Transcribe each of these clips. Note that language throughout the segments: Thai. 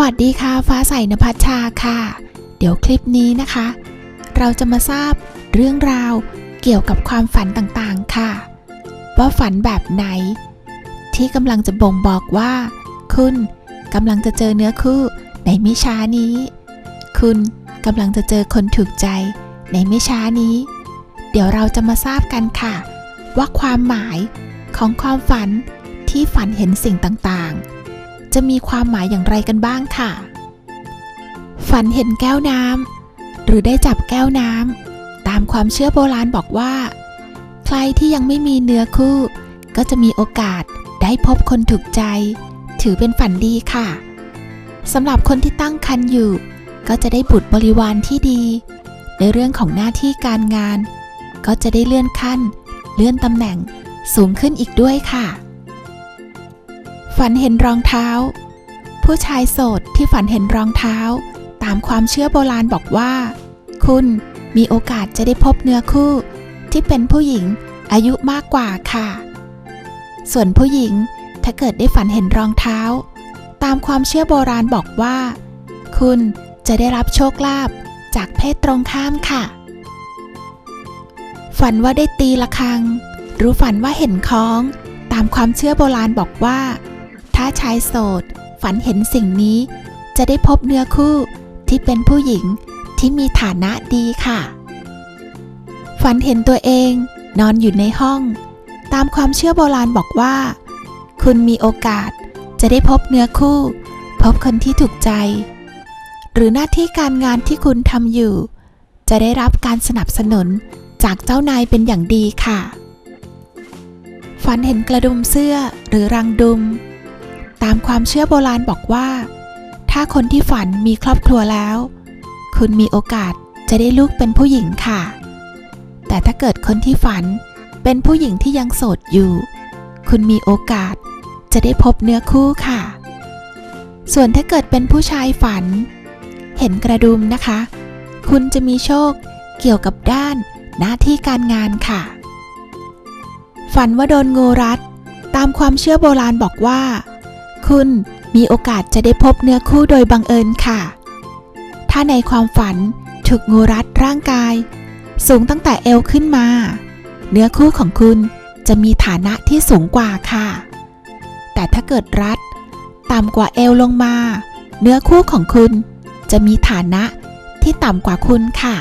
วัสดีค่ะ ฟ้าใสนภัชชาค่ะ เดี๋ยวคลิปนี้นะคะ เราจะมาทราบเรื่องราวเกี่ยวกับความฝันต่างๆค่ะ ว่าฝันแบบไหน ที่กำลังจะบ่งบอกว่า คุณกำลังจะเจอเนื้อคู่ในไม่ช้านี้ คุณกำลังจะเจอคนถูกใจในไม่ช้านี้ เดี๋ยวเราจะมาทราบกันค่ะ ว่าความหมายของความฝันที่ฝันเห็นสิ่งต่างๆ จะมีความหมายอย่างไรกันบ้างค่ะ ฝันเห็นแก้วน้ำหรือได้จับแก้วน้ำตามความเชื่อโบราณบอกว่า ใครที่ยังไม่มีเนื้อคู่ ก็จะมีโอกาสได้พบคนถูกใจ ถือเป็นฝันดีค่ะสำหรับคนที่ตั้งครรภ์อยู่ ก็จะได้บุตรบริวารที่ดี ในเรื่องของหน้าที่การงาน ก็จะได้เลื่อนขั้น เลื่อนตำแหน่งสูงขึ้นอีกด้วยค่ะ ฝันเห็นรองเท้า ผู้ชายโสดที่ฝันเห็นรองเท้า ตามความเชื่อโบราณบอกว่า คุณมีโอกาสจะได้พบเนื้อคู่ ที่เป็นผู้หญิงอายุมากกว่าค่ะ ส่วนผู้หญิงถ้าเกิดได้ฝันเห็นรองเท้า ตามความเชื่อโบราณบอกว่า คุณจะได้รับโชคลาภจากเพศตรงข้ามค่ะ ฝันว่าได้ตีละครัง หรือฝันว่าเห็นค้อง ตามความเชื่อโบราณบอกว่า ถ้าชายโสด ฝันเห็นสิ่งนี้ จะได้พบเนื้อคู่ที่เป็นผู้หญิงที่มีฐานะดีค่ะ ฝันเห็นตัวเองนอนอยู่ในห้อง ตามความเชื่อโบราณบอกว่า คุณมีโอกาสจะได้พบเนื้อคู่ พบคนที่ถูกใจ หรือหน้าที่การงานที่คุณทำอยู่ จะได้รับการสนับสนุนจากเจ้านายเป็นอย่างดีค่ะ ฝันเห็นกระดุมเสื้อหรือรังดุม ตามความเชื่อโบราณบอกว่า ถ้าคนที่ฝันมีครอบครัวแล้ว คุณมีโอกาสจะได้ลูกเป็นผู้หญิงค่ะ แต่ถ้าเกิดคนที่ฝันเป็นผู้หญิงที่ยังโสดอยู่ คุณมีโอกาสจะได้พบเนื้อคู่ค่ะ ส่วนถ้าเกิดเป็นผู้ชายฝัน เห็นกระดุมนะคะ คุณจะมีโชคเกี่ยวกับด้านหน้าที่การงานค่ะ ฝันว่าโดนงูรัด ตามความเชื่อโบราณบอกว่า คุณมีโอกาสจะได้พบเนื้อคู่โดยบังเอิญค่ะ ถ้าในความฝันถูกงูรัดร่างกาย สูงตั้งแต่เอวขึ้นมา เนื้อคู่ของคุณจะมีฐานะที่สูงกว่าค่ะ แต่ถ้าเกิดรัดต่ำกว่าเอวลงมา เนื้อคู่ของคุณจะมีฐานะที่ต่ำกว่าคุณค่ะ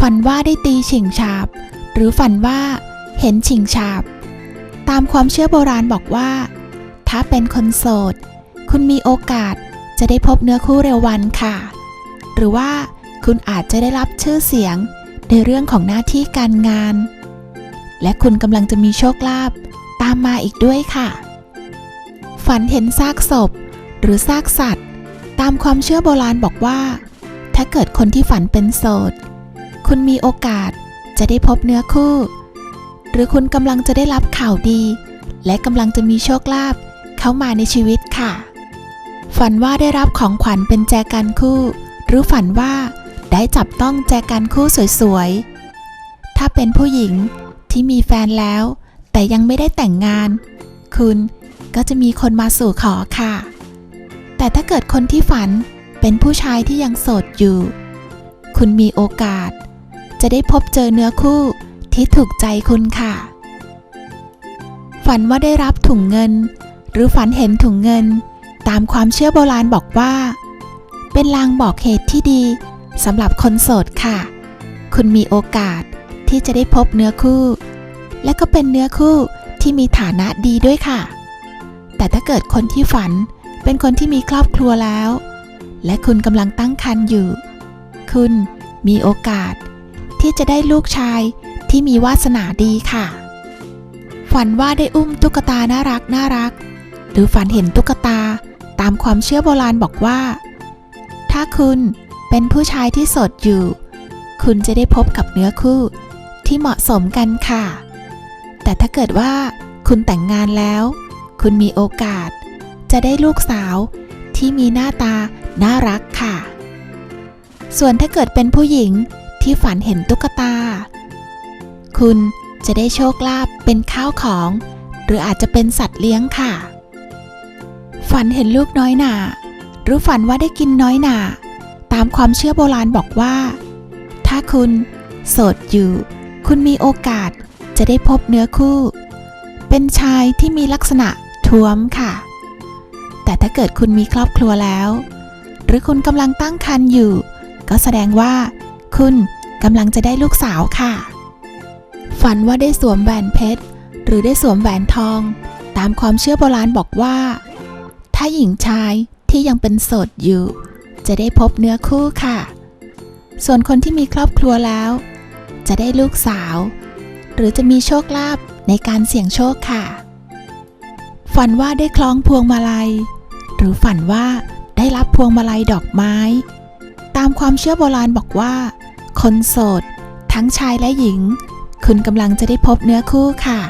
ฝันว่าได้ตีฉิงฉาบ หรือฝันว่าเห็นฉิงฉาบ ตามความเชื่อโบราณบอกว่า ถ้าเป็นคนโสด คุณมีโอกาสจะได้พบเนื้อคู่เร็ววันค่ะ หรือว่าคุณอาจจะได้รับชื่อเสียงในเรื่องของหน้าที่การงาน และคุณกำลังจะมีโชคลาภตามมาอีกด้วยค่ะ ฝันเห็นซากศพ หรือซากสัตว์ ตามความเชื่อโบราณบอกว่า ถ้าเกิดคนที่ฝันเป็นโสด คุณมีโอกาสจะได้พบเนื้อคู่ หรือคุณกำลังจะได้รับข่าวดี และกำลังจะมีโชคลาภ เข้ามาในชีวิตค่ะ ฝันว่าได้รับของขวัญเป็นแจกันคู่ หรือฝันว่าได้จับต้องแจกันคู่สวยๆ ถ้าเป็นผู้หญิงที่มีแฟนแล้ว แต่ยังไม่ได้แต่งงาน คุณก็จะมีคนมาสู่ขอค่ะ แต่ถ้าเกิดคนที่ฝันเป็นผู้ชายที่ยังโสดอยู่ คุณมีโอกาส จะได้พบเจอเนื้อคู่ที่ถูกใจคุณค่ะ ฝันว่าได้รับถุงเงิน หรือฝันเห็นถุงเงิน ตามความเชื่อโบราณบอกว่า เป็นลางบอกเหตุที่ดีสำหรับคนโสดค่ะ คุณมีโอกาสที่จะได้พบเนื้อคู่ และก็เป็นเนื้อคู่ที่มีฐานะดีด้วยค่ะ แต่ถ้าเกิดคนที่ฝันเป็นคนที่มีครอบครัวแล้ว และคุณกำลังตั้งครรภ์อยู่ คุณมีโอกาสที่จะได้ลูกชายที่มีวาสนาดีค่ะ ฝันว่าได้อุ้มตุ๊กตาน่ารักน่ารัก หรือฝันเห็นตุ๊กตา ตามความเชื่อโบราณบอกว่า ถ้าคุณเป็นผู้ชายที่โสดอยู่ คุณจะได้พบกับเนื้อคู่ที่เหมาะสมกันค่ะ แต่ถ้าเกิดว่าคุณแต่งงานแล้ว คุณมีโอกาส จะได้ลูกสาวที่มีหน้าตาน่ารักค่ะ ส่วนถ้าเกิดเป็นผู้หญิงที่ฝันเห็นตุ๊กตา คุณจะได้โชคลาภเป็นข้าวของ หรืออาจจะเป็นสัตว์เลี้ยงค่ะ ฝันเห็นลูกน้อยหนาหรือฝันว่าได้กินน้อยหนาตามความเชื่อโบราณบอกว่า ถ้าคุณโสดอยู่ คุณมีโอกาสจะได้พบเนื้อคู่ เป็นชายที่มีลักษณะท้วมค่ะ แต่ถ้าเกิดคุณมีครอบครัวแล้ว หรือคุณกำลังตั้งครรภ์อยู่ ก็แสดงว่า คุณกำลังจะได้ลูกสาวค่ะ ฝันว่าได้สวมแหวนเพชร หรือได้สวมแหวนทอง ตามความเชื่อโบราณบอกว่า ถ้าหญิงชายที่ยังเป็นโสดอยู่ จะได้พบเนื้อคู่ค่ะ ส่วนคนที่มีครอบครัวแล้ว จะได้ลูกสาว หรือจะมีโชคลาภในการเสี่ยงโชคค่ะ ฝันว่าได้คล้องพวงมาลัย หรือฝันว่าได้รับพวงมาลัยดอกไม้ ตามความเชื่อโบราณบอกว่า คนโสด ทั้งชายและหญิง คุณกำลังจะได้พบเนื้อคู่ค่ะ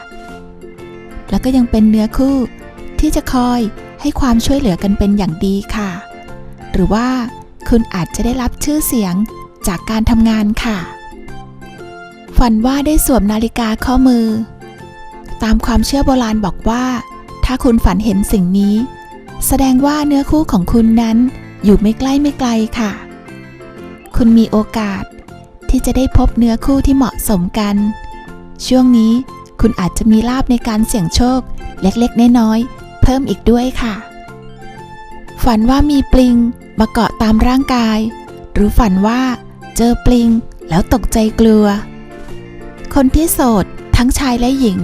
แล้วก็ยังเป็นเนื้อคู่ที่จะคอย ให้ความช่วยเหลือกันเป็นอย่างดีค่ะ หรือว่าคุณอาจจะได้รับชื่อเสียงจากการทำงานค่ะ ฝันว่าได้สวมนาฬิกาข้อมือ ตามความเชื่อโบราณบอกว่า ถ้าคุณฝันเห็นสิ่งนี้ แสดงว่าเนื้อคู่ของคุณนั้นอยู่ไม่ใกล้ไม่ไกลค่ะ คุณมีโอกาสที่จะได้พบเนื้อคู่ที่เหมาะสมกัน ช่วงนี้คุณอาจจะมีลาบในการเสี่ยงโชคเล็กๆ น้อยๆ เพิ่มอีกด้วยค่ะ ฝันว่ามีปลิงมาเกาะตามร่างกาย หรือฝันว่าเจอปลิงแล้วตกใจกลัว คนที่โสดทั้งชายและหญิง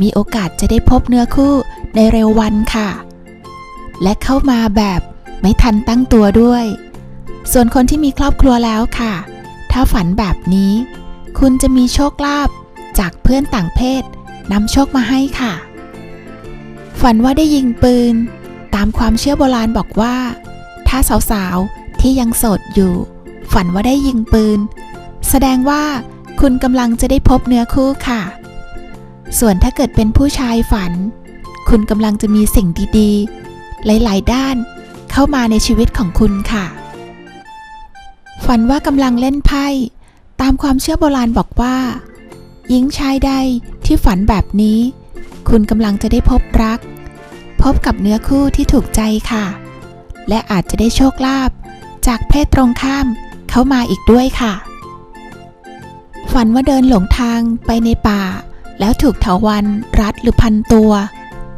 มีโอกาสจะได้พบเนื้อคู่ในเร็ววันค่ะ และเข้ามาแบบไม่ทันตั้งตัวด้วย ส่วนคนที่มีครอบครัวแล้วค่ะ ถ้าฝันแบบนี้ คุณจะมีโชคลาภจากเพื่อนต่างเพศนำโชคมาให้ค่ะ ฝันว่าได้ยิงปืน ตามความเชื่อโบราณบอกว่า ถ้าสาวๆที่ยังโสดอยู่ ฝันว่าได้ยิงปืน แสดงว่าคุณกำลังจะได้พบเนื้อคู่ค่ะ ส่วนถ้าเกิดเป็นผู้ชายฝัน คุณกำลังจะมีสิ่งดีๆ หลายๆ ด้านเข้ามาในชีวิตของคุณค่ะ ฝันว่ากำลังเล่นไพ่ ตามความเชื่อโบราณบอกว่า หญิงชายใดที่ฝันแบบนี้ คุณกำลังจะได้พบรัก พบกับเนื้อคู่ที่ถูกใจค่ะ และอาจจะได้โชคลาภจากเพศตรงข้ามเข้ามาอีกด้วยค่ะ ฝันว่าเดินหลงทางไปในป่า แล้วถูกเถาวันรัดหรือพันตัว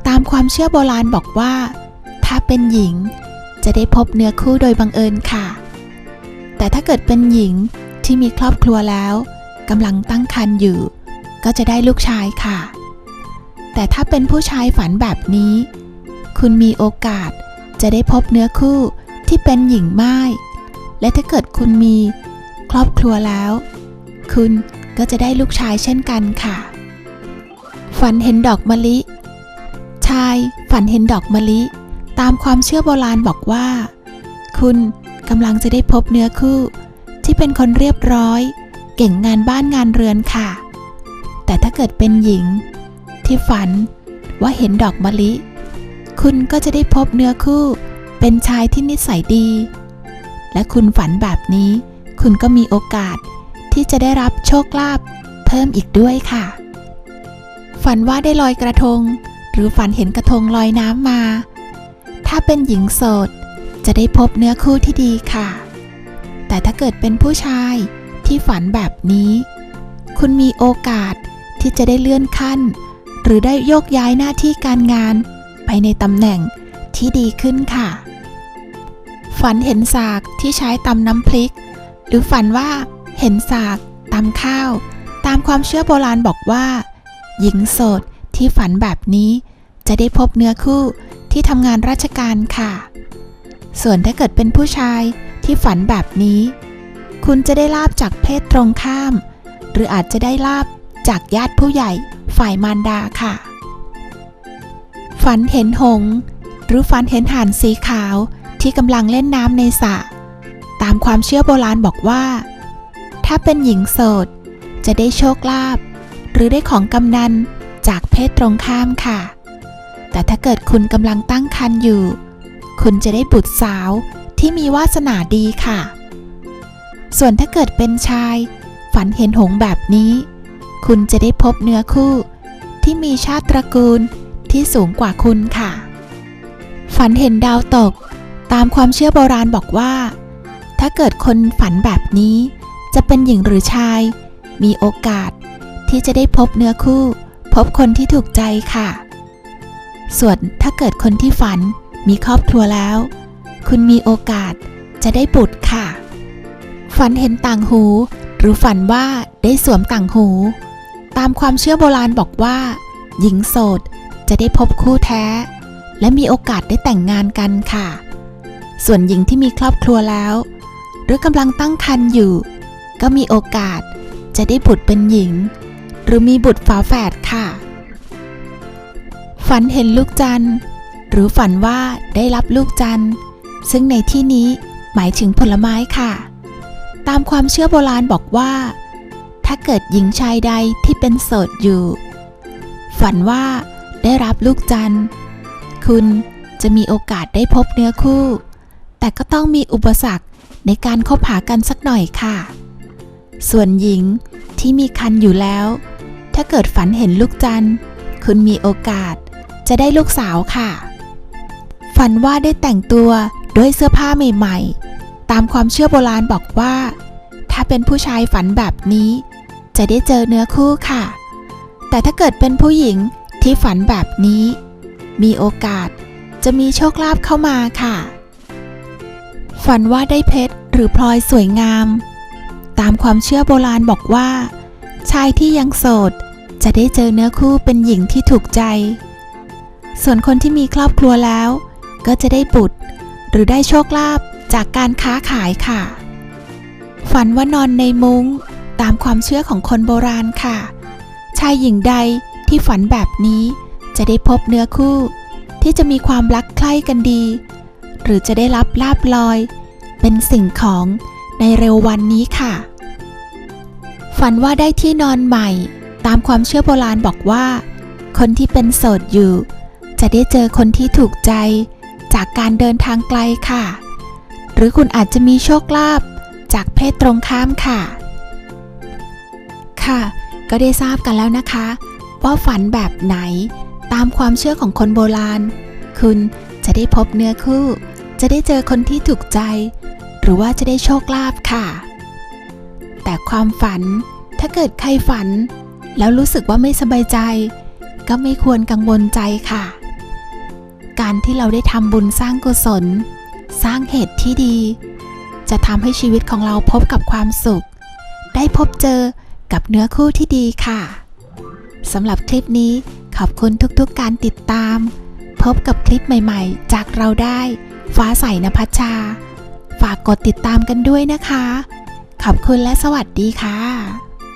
ตามความเชื่อโบราณบอกว่า ถ้าเป็นหญิงจะได้พบเนื้อคู่โดยบังเอิญค่ะ แต่ถ้าเกิดเป็นหญิงที่มีครอบครัวแล้วกำลังตั้งครรภ์อยู่ ก็จะได้ลูกชายค่ะ แต่ถ้าเป็นผู้ชายฝันแบบนี้ คุณมีโอกาสจะได้พบเนื้อคู่ที่เป็นหญิงไม้และถ้าเกิดคุณมีครอบครัวแล้ว คุณก็จะได้ลูกชายเช่นกันค่ะ ฝันเห็นดอกมะลิ ชายฝันเห็นดอกมะลิ ตามความเชื่อโบราณบอกว่า คุณกำลังจะได้พบเนื้อคู่ ที่เป็นคนเรียบร้อย เก่งงานบ้านงานเรือนค่ะ แต่ถ้าเกิดเป็นหญิง ที่ฝันว่าเห็นดอกมะลิ คุณก็จะได้พบเนื้อคู่ เป็นชายที่นิสัยดี และคุณฝันแบบนี้ คุณก็มีโอกาสที่จะได้รับโชคลาภเพิ่มอีกด้วยค่ะ ฝันว่าได้ลอยกระทง หรือฝันเห็นกระทงลอยน้ำมา ถ้าเป็นหญิงโสด จะได้พบเนื้อคู่ที่ดีค่ะ แต่ถ้าเกิดเป็นผู้ชายที่ฝันแบบนี้ คุณมีโอกาสที่จะได้เลื่อนขั้น รือได้โยกย้ายหน้าที่การงาน ไปในตำแหน่งที่ดีขึ้นค่ะ ฝันเห็นสากที่ใช้ตำน้ำพริก หรือฝันว่าเห็นสากตำข้าว ตามความเชื่อโบราณบอกว่า หญิงโสดที่ฝันแบบนี้จะได้พบเนื้อคู่ที่ทำงานราชการค่ะ ส่วนถ้าเกิดเป็นผู้ชายที่ฝันแบบนี้ คุณจะได้ลาบจากเพศตรงข้าม หรืออาจจะได้ลาบจากญาติผู้ใหญ่ ฝ่ายมารดาค่ะ ฝันเห็นหง หรือฝันเห็นห่านสีขาวที่กำลังเล่นน้ำในสระตามความเชื่อโบราณบอกว่า ถ้าเป็นหญิงโสด จะได้โชคลาภหรือได้ของกำนันจากเพศตรงข้ามค่ะ แต่ถ้าเกิดคุณกำลังตั้งครรภ์อยู่ คุณจะได้บุตรสาวที่มีวาสนาดีค่ะ ส่วนถ้าเกิดเป็นชาย ฝันเห็นหงแบบนี้ คุณจะได้พบเนื้อคู่ ที่มีชาติตระกูลที่สูงกว่าคุณค่ะ ฝันเห็นดาวตก ตามความเชื่อโบราณบอกว่า ถ้าเกิดคนฝันแบบนี้ จะเป็นหญิงหรือชาย มีโอกาสที่จะได้พบเนื้อคู่ พบคนที่ถูกใจค่ะ ส่วนถ้าเกิดคนที่ฝันมีครอบครัวแล้ว คุณมีโอกาสจะได้บุตรค่ะ ฝันเห็นต่างหู หรือฝันว่าได้สวมต่างหู ตามความเชื่อโบราณบอกว่า หญิงโสดจะได้พบคู่แท้ และมีโอกาสได้แต่งงานกันค่ะ ส่วนหญิงที่มีครอบครัวแล้ว หรือกำลังตั้งครรภ์อยู่ ก็มีโอกาสจะได้บุตรเป็นหญิง หรือมีบุตรฝาแฝดค่ะ ฝันเห็นลูกจันทร์หรือฝันว่าได้รับลูกจันทร์ซึ่งในที่นี้หมายถึงผลไม้ค่ะ ตามความเชื่อโบราณบอกว่า ถ้าเกิดหญิงชายใดที่เป็นโสดอยู่ ฝันว่าได้รับลูกจันทร์ คุณจะมีโอกาสได้พบเนื้อคู่ แต่ก็ต้องมีอุปสรรคในการคบหากันสักหน่อยค่ะ ส่วนหญิงที่มีคันอยู่แล้ว ถ้าเกิดฝันเห็นลูกจันทร์ คุณมีโอกาสจะได้ลูกสาวค่ะ ฝันว่าได้แต่งตัวด้วยเสื้อผ้าใหม่ ๆ ตามความเชื่อโบราณบอกว่า ถ้าเป็นผู้ชายฝันแบบนี้ จะได้เจอเนื้อคู่ค่ะ แต่ถ้าเกิดเป็นผู้หญิงที่ฝันแบบนี้ มีโอกาสจะมีโชคลาภเข้ามาค่ะ ฝันว่าได้เพชรหรือพลอยสวยงาม ตามความเชื่อโบราณบอกว่า ชายที่ยังโสด จะได้เจอเนื้อคู่เป็นหญิงที่ถูกใจ ส่วนคนที่มีครอบครัวแล้ว ก็จะได้บุตร หรือได้โชคลาภจากการค้าขายค่ะ ฝันว่านอนในมุง้ง ตามความเชื่อของคนโบราณค่ะ ชายหญิงใดที่ฝันแบบนี้จะได้พบเนื้อคู่ ที่จะมีความรักใคร่กันดี หรือจะได้รับลาบลอย เป็นสิ่งของในเร็ววันนี้ค่ะ ฝันว่าได้ที่นอนใหม่ ตามความเชื่อโบราณบอกว่า คนที่เป็นโสดอยู่ จะได้เจอคนที่ถูกใจจากการเดินทางไกลค่ะ หรือคุณอาจจะมีโชคลาภจากเพศตรงข้ามค่ะ ค่ะ ก็ได้ทราบกันแล้วนะคะ ว่าฝันแบบไหนตามความเชื่อของคนโบราณ คุณจะได้พบเนื้อคู่ จะได้เจอคนที่ถูกใจ หรือว่าจะได้โชคลาภค่ะ แต่ความฝันถ้าเกิดใครฝัน แล้วรู้สึกว่าไม่สบายใจ ก็ไม่ควรกังวลใจค่ะ การที่เราได้ทำบุญสร้างกุศล สร้างเหตุที่ดี จะทำให้ชีวิตของเราพบกับความสุข ได้พบเจอ กับเนื้อคู่ที่ดีค่ะสำหรับคลิปนี้ขอบคุณทุกๆการติดตาม พบกับคลิปใหม่ๆ จากเราได้ ฟ้าใสนภัชชา ฝากกดติดตามกันด้วยนะคะ ขอบคุณและสวัสดีค่ะ